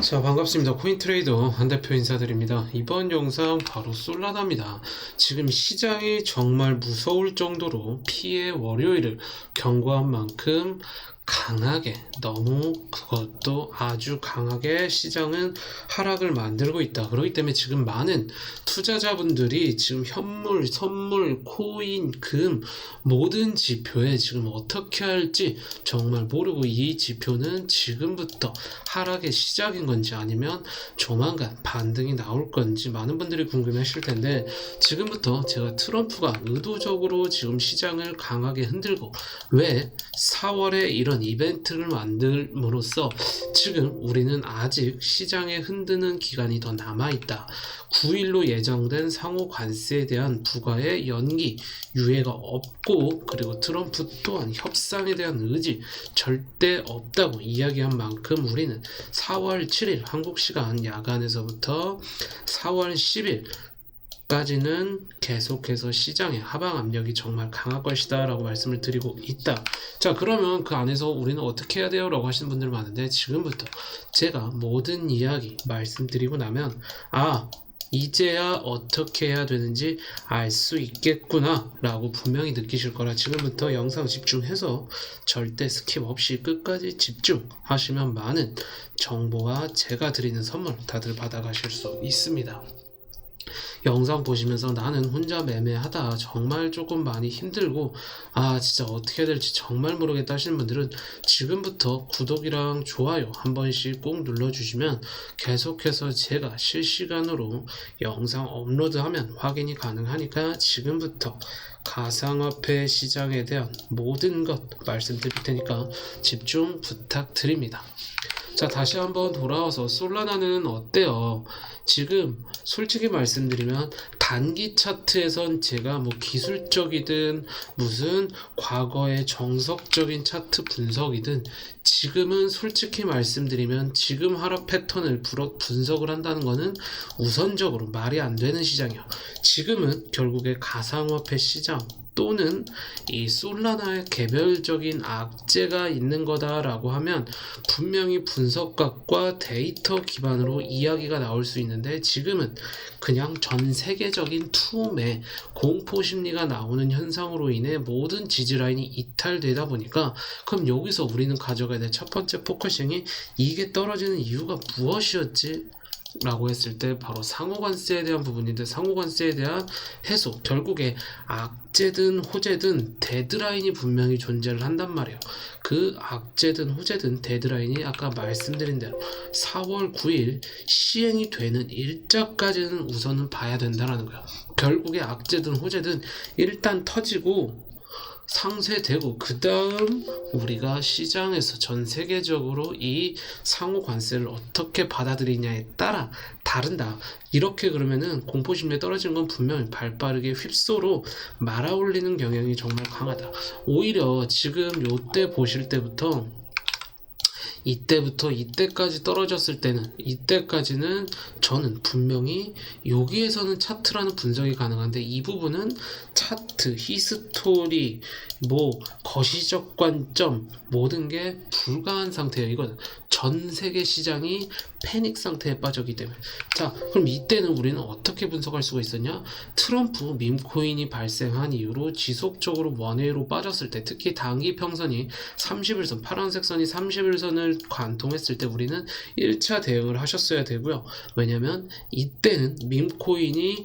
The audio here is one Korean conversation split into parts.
자 반갑습니다. 코인트레이더 한 대표 인사드립니다. 이번 영상 바로 솔라나입니다. 지금 시장이 정말 무서울 정도로 피해 월요일을 경고한 만큼 강하게 너무 그것도 아주 강하게 시장은 하락을 만들고 있다. 그렇기 때문에 지금 많은 투자자분들이 지금 현물 선물 코인 금 모든 지표에 지금 어떻게 할지 정말 모르고 이 지표는 지금부터 하락의 시작인 건지 아니면 조만간 반등이 나올 건지 많은 분들이 궁금해 하실 텐데 지금부터 제가 트럼프가 의도적으로 지금 시장을 강하게 흔들고 왜 4월에 이런 이벤트를 만들므로써 지금 우리는 아직 시장에 흔드는 기간이 더 남아있다. 9일로 예정된 상호 관세에 대한 부과의 연기, 유예가 없고 그리고 트럼프 또한 협상에 대한 의지 절대 없다고 이야기한 만큼 우리는 4월 7일 한국 시간 야간에서부터 4월 10일 까지는 계속해서 시장의 하방 압력이 정말 강할 것이다 라고 말씀을 드리고 있다. 자 그러면 그 안에서 우리는 어떻게 해야 돼요? 라고 하시는 분들 많은데 지금부터 제가 모든 이야기 말씀드리고 나면 아 이제야 어떻게 해야 되는지 알 수 있겠구나 라고 분명히 느끼실 거라 지금부터 영상 집중해서 절대 스킵 없이 끝까지 집중하시면 많은 정보와 제가 드리는 선물 다들 받아가실 수 있습니다 영상 보시면서 나는 혼자 매매하다 정말 조금 많이 힘들고 아 진짜 어떻게 해야 될지 정말 모르겠다 하시는 분들은 지금부터 구독이랑 좋아요 한 번씩 꼭 눌러주시면 계속해서 제가 실시간으로 영상 업로드하면 확인이 가능하니까 지금부터 가상화폐 시장에 대한 모든 것 말씀드릴 테니까 집중 부탁드립니다. 자, 다시 한번 돌아와서 솔라나는 어때요? 지금 솔직히 말씀드리면 단기 차트에선 제가 뭐 기술적이든 무슨 과거의 정석적인 차트 분석이든 지금은 솔직히 말씀드리면 지금 하락 패턴을 분석을 한다는 거는 우선적으로 말이 안 되는 시장이요. 지금은 결국에 가상화폐 시장 또는 이 솔라나의 개별적인 악재가 있는 거다라고 하면 분명히 분석각과 데이터 기반으로 이야기가 나올 수 있는데 지금은 그냥 전 세계적인 투매 공포 심리가 나오는 현상으로 인해 모든 지지 라인이 이탈되다 보니까 그럼 여기서 우리는 가져가야 될 첫 번째 포커싱이 이게 떨어지는 이유가 무엇이었지? 라고 했을 때 바로 상호관세에 대한 부분인데 상호관세에 대한 해소 결국에 악재든 호재든 데드라인이 분명히 존재를 한단 말이에요. 그 악재든 호재든 데드라인이 아까 말씀드린 대로 4월 9일 시행이 되는 일자까지는 우선은 봐야 된다라는 거예요. 결국에 악재든 호재든 일단 터지고 상쇄되고 그 다음 우리가 시장에서 전 세계적으로 이 상호 관세를 어떻게 받아들이냐에 따라 다른다. 이렇게 그러면은 공포심리에 떨어지는 건 분명히 발빠르게 휩소로 말아올리는 경향이 정말 강하다. 오히려 지금 요때 보실 때부터 이때부터 이때까지 떨어졌을 때는 이때까지는 저는 분명히 여기에서는 차트라는 분석이 가능한데 이 부분은 차트, 히스토리, 뭐 거시적 관점 모든 게 불가한 상태예요. 이거는 전 세계 시장이 패닉 상태에 빠졌기 때문에. 자 그럼 이때는 우리는 어떻게 분석할 수가 있었냐? 트럼프 밈코인이 발생한 이후로 지속적으로 원웨이로 빠졌을 때 특히 단기 평선이 30일선 파란색 선이 30일선을 관통했을 때 우리는 1차 대응을 하셨어야 되고요. 왜냐면 이때는 밈코인이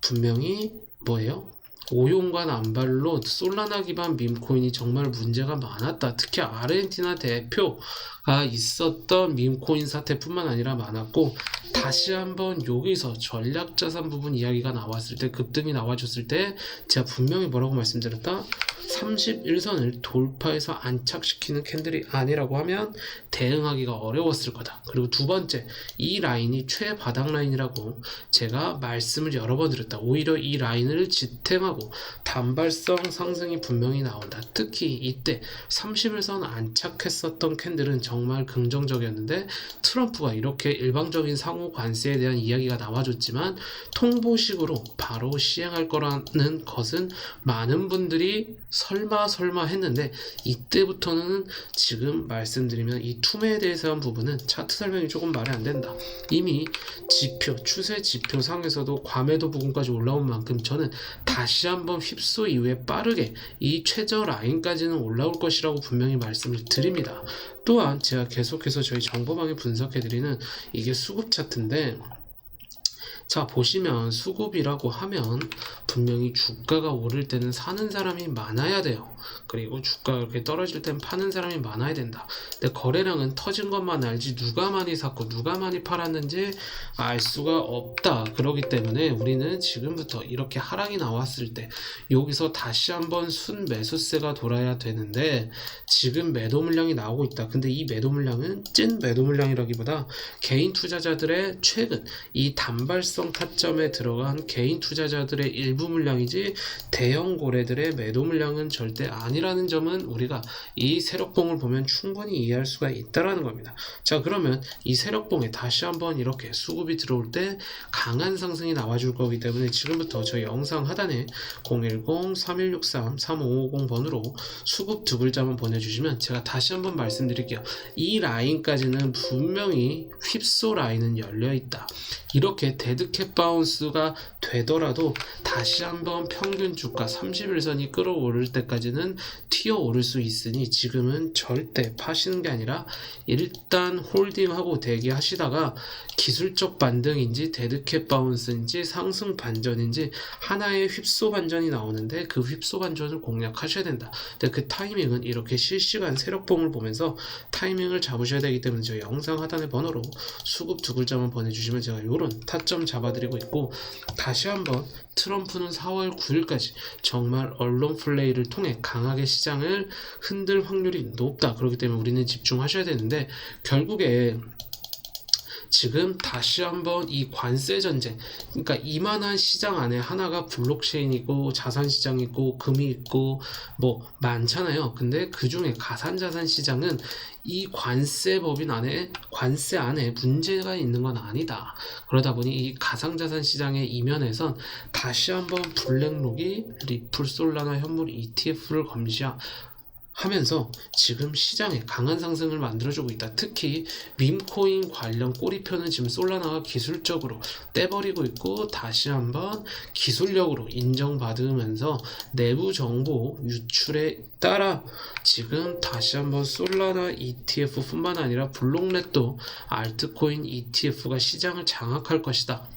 분명히 뭐예요 오용과 남발로 솔라나 기반 밈코인이 정말 문제가 많았다. 특히 아르헨티나 대표가 있었던 밈코인 사태뿐만 아니라 많았고 다시 한번 여기서 전략자산 부분 이야기가 나왔을 때 급등이 나와줬을 때 제가 분명히 뭐라고 말씀드렸다? 31선을 돌파해서 안착시키는 캔들이 아니라고 하면 대응하기가 어려웠을 거다. 그리고 두 번째, 이 라인이 최바닥 라인이라고 제가 말씀을 여러 번 드렸다. 오히려 이 라인을 지탱하고 단발성 상승이 분명히 나온다. 특히 이때 31선 안착했었던 캔들은 정말 긍정적이었는데 트럼프가 이렇게 일방적인 상호 관세에 대한 이야기가 나와줬지만 통보식으로 바로 시행할 거라는 것은 많은 분들이 설마 설마 했는데 이때부터는 지금 말씀드리면 이 투매에 대해서 한 부분은 차트 설명이 조금 말이 안 된다. 이미 지표, 추세 지표 상에서도 과매도 부분까지 올라온 만큼 저는 다시 한번 휩소 이후에 빠르게 이 최저 라인까지는 올라올 것이라고 분명히 말씀을 드립니다. 또한 제가 계속해서 저희 정보방에 분석해드리는 이게 수급 차트인데 자 보시면 수급이라고 하면 분명히 주가가 오를 때는 사는 사람이 많아야 돼요. 그리고 주가가 이렇게 떨어질 땐 파는 사람이 많아야 된다. 근데 거래량은 터진 것만 알지 누가 많이 샀고 누가 많이 팔았는지 알 수가 없다. 그렇기 때문에 우리는 지금부터 이렇게 하락이 나왔을 때 여기서 다시 한번 순 매수세가 돌아야 되는데 지금 매도 물량이 나오고 있다. 근데 이 매도 물량은 찐 매도 물량이라기보다 개인 투자자들의 최근 이 단발성 타점에 들어간 개인 투자자들의 일부 물량이지 대형 고래들의 매도 물량은 절대 아니라는 점은 우리가 이 세력봉을 보면 충분히 이해할 수가 있다라는 겁니다. 자 그러면 이 세력봉에 다시 한번 이렇게 수급이 들어올 때 강한 상승이 나와줄 거기 때문에 지금부터 저희 영상 하단에 010-3163-3550번으로 수급 두 글자만 보내주시면 제가 다시 한번 말씀드릴게요. 이 라인까지는 분명히 휩소 라인은 열려 있다. 이렇게 데 드캣 바운스가 되더라도 다시 한번 평균 주가 30일선이 끌어오를 때까지는 튀어 오를 수 있으니 지금은 절대 파시는 게 아니라 일단 홀딩하고 대기하시다가 기술적 반등인지 데드캣 바운스인지 상승 반전인지 하나의 휩소 반전이 나오는데 그 휩소 반전을 공략하셔야 된다. 근데 그 타이밍은 이렇게 실시간 세력봉을 보면서 타이밍을 잡으셔야 되기 때문에 저 영상 하단의 번호로 수급 두 글자만 보내주시면 제가 요런 타점 잡아드리고 있고 다시 한번 트럼프는 4월 9일까지 정말 언론 플레이를 통해 강하게 시장을 흔들 확률이 높다. 그렇기 때문에 우리는 집중하셔야 되는데 결국에 지금 다시 한번 이 관세 전쟁, 그러니까 이만한 시장 안에 하나가 블록체인이고 자산 시장이고 금이 있고 뭐 많잖아요. 근데 그 중에 가상자산 시장은 이 관세 법인 안에 관세 안에 문제가 있는 건 아니다. 그러다 보니 이 가상 자산 시장의 이면에선 다시 한번 블랙록이 리플 솔라나 현물 ETF를 검시하 하면서 지금 시장에 강한 상승을 만들어주고 있다. 특히 밈코인 관련 꼬리표는 지금 솔라나가 기술적으로 떼버리고 있고 다시 한번 기술력으로 인정받으면서 내부 정보 유출에 따라 지금 다시 한번 솔라나 ETF뿐만 아니라 블록넷도 알트코인 ETF가 시장을 장악할 것이다.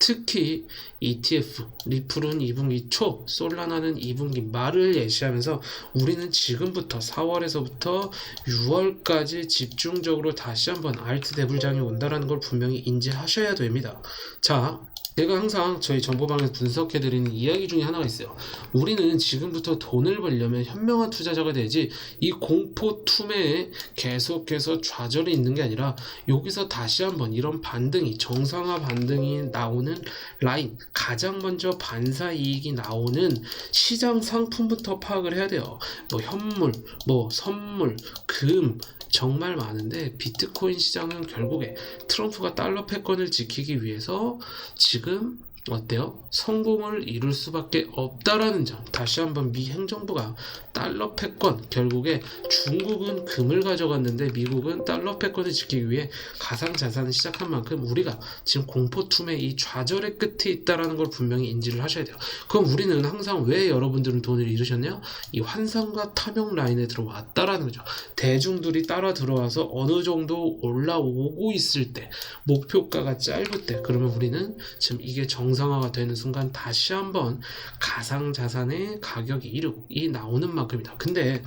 특히 ETF, 리플은 2분기 초, 솔라나는 2분기 말을 예시하면서 우리는 지금부터 4월에서부터 6월까지 집중적으로 다시 한번 알트 대불장이 온다라는 걸 분명히 인지하셔야 됩니다. 자, 제가 항상 저희 정보방에서 분석해드리는 이야기 중에 하나가 있어요. 우리는 지금부터 돈을 벌려면 현명한 투자자가 되지 이 공포 투매에 계속해서 좌절이 있는 게 아니라 여기서 다시 한번 이런 반등이 정상화 반등이 나오는 라인 가장 먼저 반사 이익이 나오는 시장 상품부터 파악을 해야 돼요. 뭐 현물, 뭐 선물, 금 정말 많은데 비트코인 시장은 결국에 트럼프가 달러 패권을 지키기 위해서 지금 어때요? 성공을 이룰 수밖에 없다라는 점. 다시 한번 미 행정부가 달러 패권, 결국에 중국은 금을 가져갔는데 미국은 달러 패권을 지키기 위해 가상 자산을 시작한 만큼 우리가 지금 공포 투매 이 좌절의 끝에 있다라는 걸 분명히 인지를 하셔야 돼요. 그럼 우리는 항상 왜 여러분들은 돈을 잃으셨냐? 이 환상과 탐욕 라인에 들어왔다라는 거죠. 대중들이 따라 들어와서 어느 정도 올라오고 있을 때, 목표가가 짧을 때, 그러면 우리는 지금 이게 정 상화가 되는 순간 다시 한번 가상 자산의 가격이 이룩이 나오는 만큼이다. 근데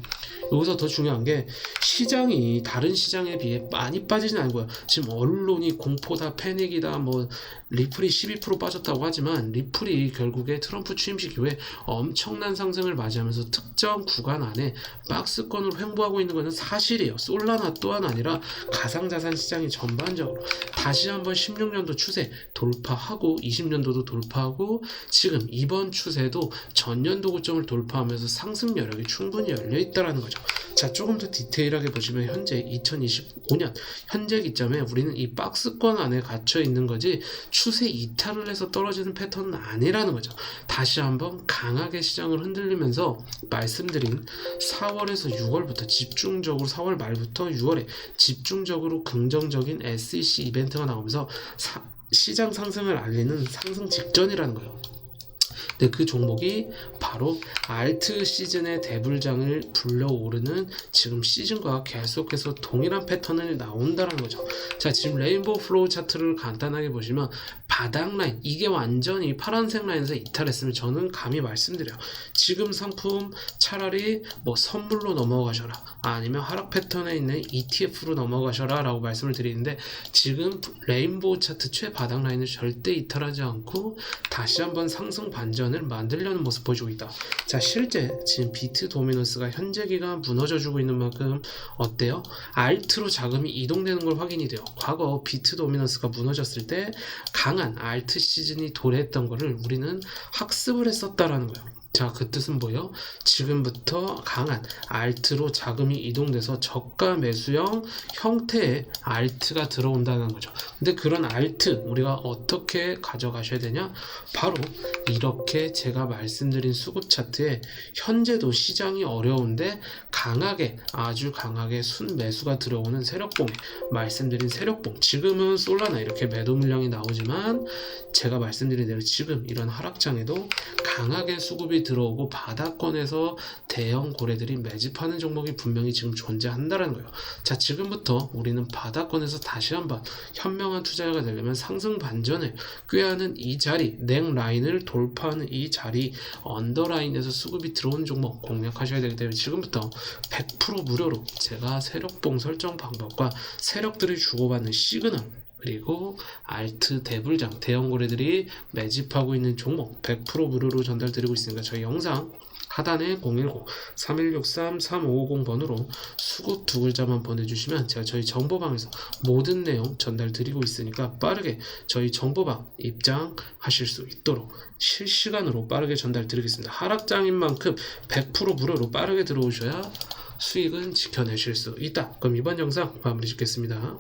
여기서 더 중요한 게 시장이 다른 시장에 비해 많이 빠지진 않고요. 지금 언론이 공포다, 패닉이다, 뭐 리플이 12% 빠졌다고 하지만 리플이 결국에 트럼프 취임식 이후에 엄청난 상승을 맞이하면서 특정 구간 안에 박스권으로 횡보하고 있는 것은 사실이에요. 솔라나 또한 아니라 가상자산 시장이 전반적으로 다시 한번 16년도 추세 돌파하고 20년도 도 돌파하고 지금 이번 추세도 전년도 고점을 돌파하면서 상승 여력이 충분히 열려 있다라는 거죠. 자, 조금 더 디테일하게 보시면 현재 2025년 현재 기점에 우리는 이 박스권 안에 갇혀 있는 거지 추세 이탈을 해서 떨어지는 패턴은 아니라는 거죠. 다시 한번 강하게 시장을 흔들리면서 말씀드린 4월에서 6월부터 집중적으로 4월 말부터 6월에 집중적으로 긍정적인 SEC 이벤트가 나오면서 사- 시장 상승을 알리는 상승 직전이라는 거예요. 근데 그 종목이 바로 알트 시즌의 대불장을 불러오르는 지금 시즌과 계속해서 동일한 패턴을 나온다는 거죠. 자, 지금 레인보우 플로우 차트를 간단하게 보시면 바닥 라인 이게 완전히 파란색 라인에서 이탈했으면 저는 감히 말씀드려요. 지금 상품 차라리 뭐 선물로 넘어가셔라 아니면 하락 패턴에 있는 ETF로 넘어가셔라 라고 말씀을 드리는데 지금 레인보우 차트 최바닥 라인을 절대 이탈하지 않고 다시 한번 상승 반전을 만들려는 모습 보여주고 있다. 자 실제 지금 비트 도미넌스가 현재 기간 무너져 주고 있는 만큼 어때요? 알트로 자금이 이동되는 걸 확인이 돼요. 과거 비트 도미넌스가 무너졌을 때 강한 알트 시즌이 도래했던 거를 우리는 학습을 했었다라는 거예요. 자, 그 뜻은 뭐예요? 지금부터 강한 알트로 자금이 이동돼서 저가 매수형 형태의 알트가 들어온다는 거죠. 근데 그런 알트 우리가 어떻게 가져가셔야 되냐? 바로 이렇게 제가 말씀드린 수급 차트에 현재도 시장이 어려운데 강하게 아주 강하게 순 매수가 들어오는 세력봉에 말씀드린 세력봉 지금은 솔라나 이렇게 매도 물량이 나오지만 제가 말씀드린 대로 지금 이런 하락장에도 강하게 수급이 들어오고 바닥권에서 대형 고래들이 매집하는 종목이 분명히 지금 존재한다는 거예요. 자, 지금부터 우리는 바닥권에서 다시 한번 현명한 투자가 되려면 상승 반전을 꾀하는 이 자리, 넥 라인을 돌파하는 이 자리, 언더라인에서 수급이 들어오는 종목 공략하셔야 되기 때문에 지금부터 100% 무료로 제가 세력봉 설정 방법과 세력들이 주고받는 시그널 그리고 알트 대불장 대형 고래들이 매집하고 있는 종목 100% 무료로 전달드리고 있으니까 저희 영상 하단에 010-3163-3550번으로 수급 두 글자만 보내주시면 제가 저희 정보방에서 모든 내용 전달드리고 있으니까 빠르게 저희 정보방 입장하실 수 있도록 실시간으로 빠르게 전달드리겠습니다. 하락장인 만큼 100% 무료로 빠르게 들어오셔야 수익은 지켜내실 수 있다. 그럼 이번 영상 마무리 짓겠습니다.